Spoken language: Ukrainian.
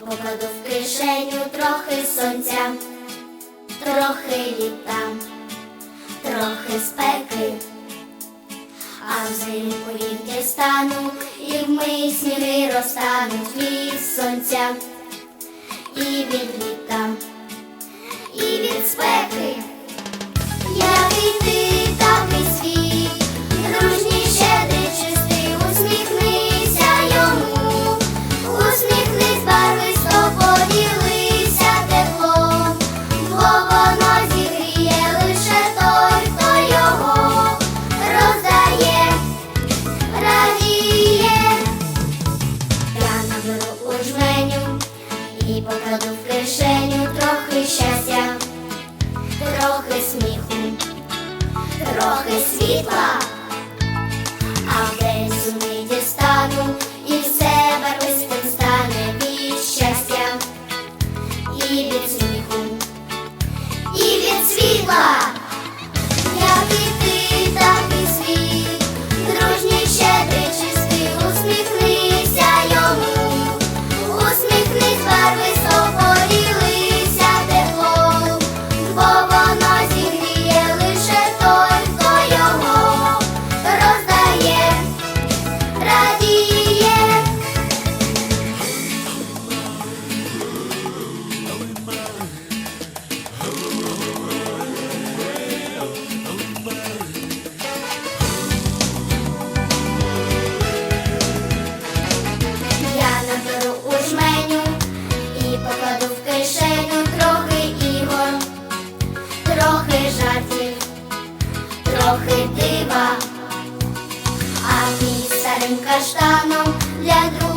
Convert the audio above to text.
покладу в кишеню трохи сонця, трохи літа, трохи спеки, а взимку їх стану і вмий сніги розтануть від сонця і від літа, і від спеки. трохи дива, а пісарем каштаном для друга.